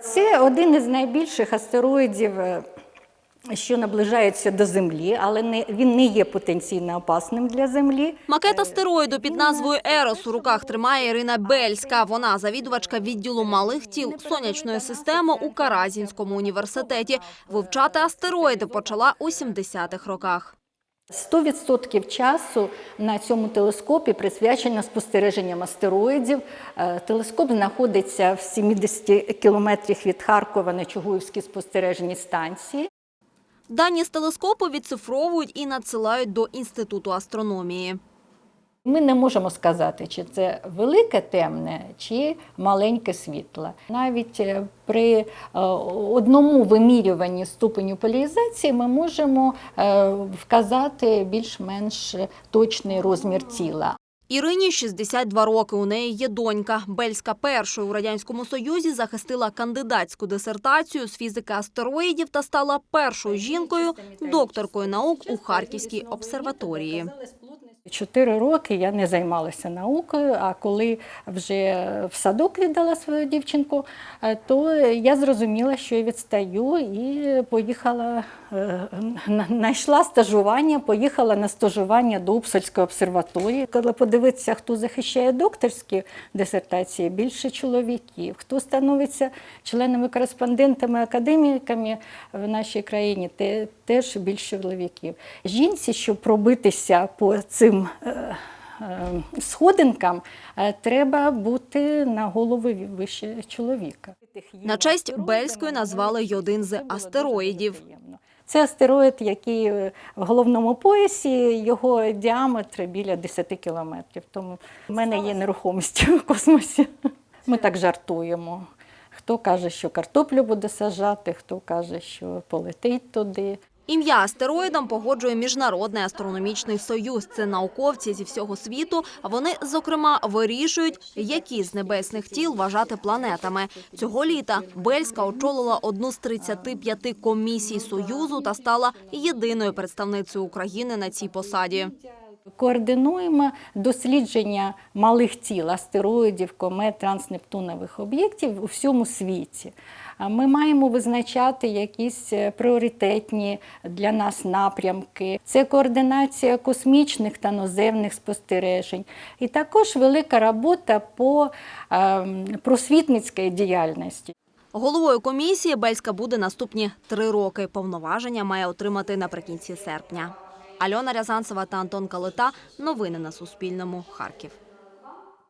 Це один із найбільших астероїдів, е, що наближається до Землі, але не, він не є потенційно опасним для Землі. Макет астероїду під назвою Ерос у руках тримає Ірина Бельська. Вона завідувачка відділу малих тіл сонячної системи у Каразінському університеті. Вивчати астероїди почала у 70-х роках. 100% часу на цьому телескопі присвячено спостереженням астероїдів. Е, Телескоп знаходиться в 70 кілометрах від Харкова на Чугуївській спостережній станції. Дані з телескопу відцифровують і надсилають до інституту астрономії. Ми не можемо сказати, чи це велике темне, чи маленьке світло. Навіть е, при е, одному вимірюванні ступеню поляризації ми можемо е, вказати більш-менш точний розмір тіла. Ірині 62 роки. У неї є донька. Бельська першою у радянському союзі захистила кандидатську дисертацію з фізики астероїдів та стала першою жінкою, докторкою наук у Харківській обсерваторії. Чотири роки я не займалася наукою, а коли вже в садок віддала свою дівчинку, е, то я зрозуміла, що я відстаю і поїхала, е, знайшла стажування, поїхала на стажування до Упсальської обсерваторії. Коли подивитися, хто захищає докторські дисертації, більше чоловіків, хто становиться членами кореспондентами, академіками в нашій країні, теж більше чоловіків. Жінці, щоб пробитися по цим е, е, сходинкам, е, треба бути на голову вище чоловіка. На честь Бельської назвали й один з астероїдів. Це астероїд, який в головному поясі, його діаметр біля 10 кілометрів. Тому в мене є нерухомість в космосі. Ми так жартуємо. Хто каже, що картоплю буде сажати, хто каже, що полетить туди. Ім'я астероїдам погоджує Міжнародний астрономічний союз. Це науковці зі всього світу. Вони, зокрема, вирішують, які з небесних тіл вважати планетами. Цього літа Бельська очолила одну з 35 комісій союзу та стала єдиною представницею України на цій посаді. Координуємо дослідження малих тіл, астероїдів, комет, транснептунових об'єктів у всьому світі. Ми маємо визначати якісь е, пріоритетні для нас напрямки. Це координація космічних та наземних спостережень. І також велика робота по ем, просвітницькій діяльності. Головою комісії Бельська буде наступні три роки. Повноваження має отримати наприкінці серпня. Альона Рязанцева та Антон Калита. Новини на Суспільному. Харків.